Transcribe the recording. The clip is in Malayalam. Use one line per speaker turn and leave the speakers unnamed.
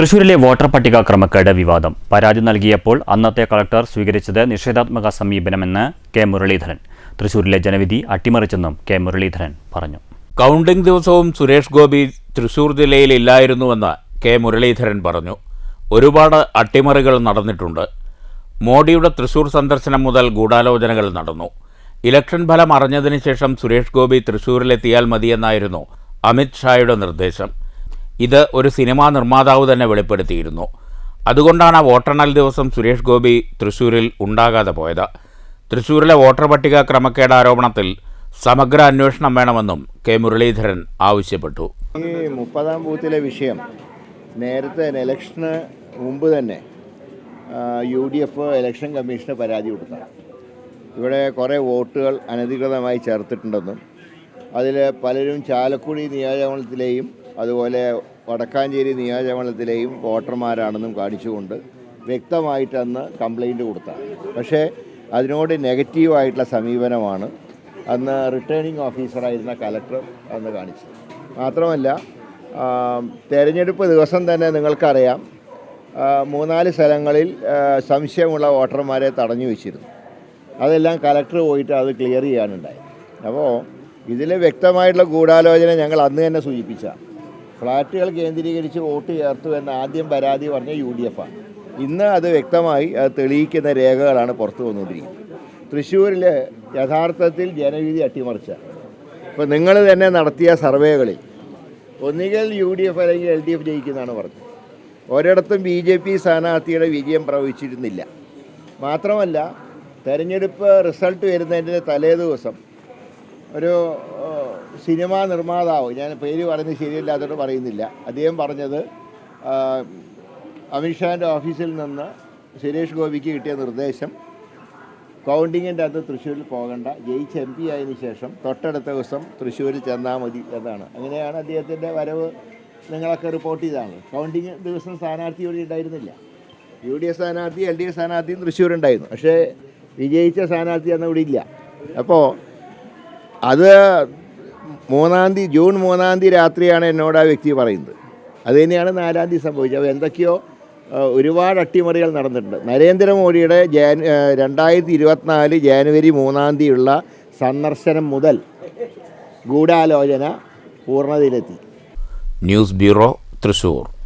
തൃശൂരിലെ വോട്ടർ പട്ടിക ക്രമക്കേട് വിവാദം. പരാതി നൽകിയപ്പോൾ അന്നത്തെ കളക്ടർ സ്വീകരിച്ചത് നിഷേധാത്മക സമീപനമെന്ന് കെ മുരളീധരൻ. തൃശൂരിലെ ജനവിധി അട്ടിമറിച്ചെന്നും കെ മുരളീധരൻ പറഞ്ഞു.
കൗണ്ടിംഗ് ദിവസവും സുരേഷ് ഗോപി തൃശൂർ ജില്ലയിൽ ഇല്ലായിരുന്നുവെന്ന് കെ മുരളീധരൻ പറഞ്ഞു. ഒരുപാട് അട്ടിമറികൾ നടന്നിട്ടുണ്ട്. മോഡിയുടെ തൃശൂർ സന്ദർശനം മുതൽ ഗൂഢാലോചനകൾ നടന്നു. ഇലക്ഷൻ ഫലം അറിഞ്ഞതിന് ശേഷം സുരേഷ് ഗോപി തൃശൂരിലെത്തിയാൽ മതിയെന്നായിരുന്നു അമിത്ഷായുടെ നിർദ്ദേശം. ഇത് ഒരു സിനിമാ നിർമ്മാതാവ് തന്നെ വെളിപ്പെടുത്തിയിരുന്നു. അതുകൊണ്ടാണ് ആ വോട്ടെണ്ണൽ ദിവസം സുരേഷ് ഗോപി തൃശൂരിൽ ഉണ്ടാകാതെ പോയത്. തൃശൂരിലെ വോട്ടർ പട്ടിക ക്രമക്കേട് ആരോപണത്തിൽ സമഗ്ര അന്വേഷണം വേണമെന്നും കെ മുരളീധരൻ ആവശ്യപ്പെട്ടു.
ഈ മുപ്പതാം ബൂത്തിലെ വിഷയം നേരത്തെ ഇലക്ഷന് മുമ്പ് തന്നെ യു ഡി എഫ് ഇലക്ഷൻ കമ്മീഷന് പരാതി കൊടുത്താണ്. ഇവിടെ കുറേ വോട്ടുകൾ അനധികൃതമായി ചേർത്തിട്ടുണ്ടെന്നും അതിൽ പലരും ചാലക്കുടി നിയോജകമണ്ഡലത്തിലെയും അതുപോലെ വടക്കാഞ്ചേരി നിയോജകമണ്ഡലത്തിലെയും വോട്ടർമാരാണെന്നും കാണിച്ചുകൊണ്ട് വ്യക്തമായിട്ടന്ന് കംപ്ലൈന്റ് കൊടുത്താണ്. പക്ഷേ അതിനോട് നെഗറ്റീവായിട്ടുള്ള സമീപനമാണ് അന്ന് റിട്ടേണിംഗ് ഓഫീസറായിരുന്ന കലക്ടർ അന്ന് കാണിച്ചത്. മാത്രമല്ല തെരഞ്ഞെടുപ്പ് ദിവസം തന്നെ നിങ്ങൾക്കറിയാം മൂന്നാൽ സ്ഥലങ്ങളിൽ സംശയമുള്ള വോട്ടർമാരെ തടഞ്ഞു വെച്ചിരുന്നു. അതെല്ലാം കലക്ടർ പോയിട്ട് അത് ക്ലിയർ ചെയ്യാനുണ്ടായി. അപ്പോൾ ഇതിൽ വ്യക്തമായിട്ടുള്ള ഗൂഢാലോചന ഞങ്ങൾ അന്ന് തന്നെ സൂചിപ്പിച്ച. ഫ്ലാറ്റുകൾ കേന്ദ്രീകരിച്ച് വോട്ട് ചേർത്തു എന്ന് ആദ്യം പരാതി പറഞ്ഞ യു ഡി എഫാണ് ഇന്ന് അത് വ്യക്തമായി അത് തെളിയിക്കുന്ന രേഖകളാണ് പുറത്തു വന്നുകൊണ്ടിരിക്കുന്നത്. തൃശ്ശൂരിൽ യഥാർത്ഥത്തിൽ ജനവിധി അട്ടിമറിച്ച. ഇപ്പോൾ നിങ്ങൾ തന്നെ നടത്തിയ സർവേകളിൽ ഒന്നുകിൽ യു ഡി എഫ് അല്ലെങ്കിൽ എൽ ഡി എഫ് ജയിക്കുന്നതാണ് പറഞ്ഞത്. ഒരിടത്തും ബി ജെ പി സ്ഥാനാർത്ഥിയുടെ വിജയം പ്രവചിച്ചിരുന്നില്ല മാത്രമല്ല തെരഞ്ഞെടുപ്പ് റിസൾട്ട് വരുന്നതിന്റെ തലേ ദിവസം ഒരു സിനിമാ നിർമ്മാതാവ് ഞാൻ പേര് പറയുന്നത് ശരിയല്ലാത്തോട് പറയുന്നില്ല. അദ്ദേഹം പറഞ്ഞത് അമിത്ഷാന്റെ ഓഫീസിൽ നിന്ന് സുരേഷ് ഗോപിക്ക് കിട്ടിയ നിർദ്ദേശം കൗണ്ടിങ്ങിന്റെ അകത്ത് തൃശ്ശൂരിൽ പോകണ്ട ജയിച്ച് എം പി ആയതിനു ശേഷം തൊട്ടടുത്ത ദിവസം തൃശ്ശൂരിൽ ചെന്നാൽ മതി എന്നാണ്. അങ്ങനെയാണ് അദ്ദേഹത്തിന്റെ വരവ്. നിങ്ങളൊക്കെ റിപ്പോർട്ട് ചെയ്താണ്. കൗണ്ടിങ് ദിവസം സ്ഥാനാർത്ഥി ഇവിടെ ഉണ്ടായിരുന്നില്ല. യു ഡി എഫ് സ്ഥാനാർത്ഥി എൽ ഡി എഫ് സ്ഥാനാർത്ഥിയും തൃശ്ശൂരുണ്ടായിരുന്നു. പക്ഷേ വിജയിച്ച സ്ഥാനാർത്ഥി അന്ന് ഇവിടെ ഇല്ല. അപ്പോൾ അത് മൂന്നാം തീയതി ജൂൺ മൂന്നാം തീയതി രാത്രിയാണ് എന്നോട് ആ വ്യക്തി പറയുന്നത്. അത് തന്നെയാണ് നാലാം തീയതി സംഭവിച്ചത്. അപ്പോൾ എന്തൊക്കെയോ ഒരുപാട് അട്ടിമറികൾ നടന്നിട്ടുണ്ട്. നരേന്ദ്രമോദിയുടെ ആ, രണ്ടായിരത്തി ഇരുപത്തിനാല് ജാനുവരി മൂന്നാം തീയതിയുള്ള സന്ദർശനം മുതൽ ഗൂഢാലോചന പൂർണതയിലെത്തി.
News bureau Thrissur.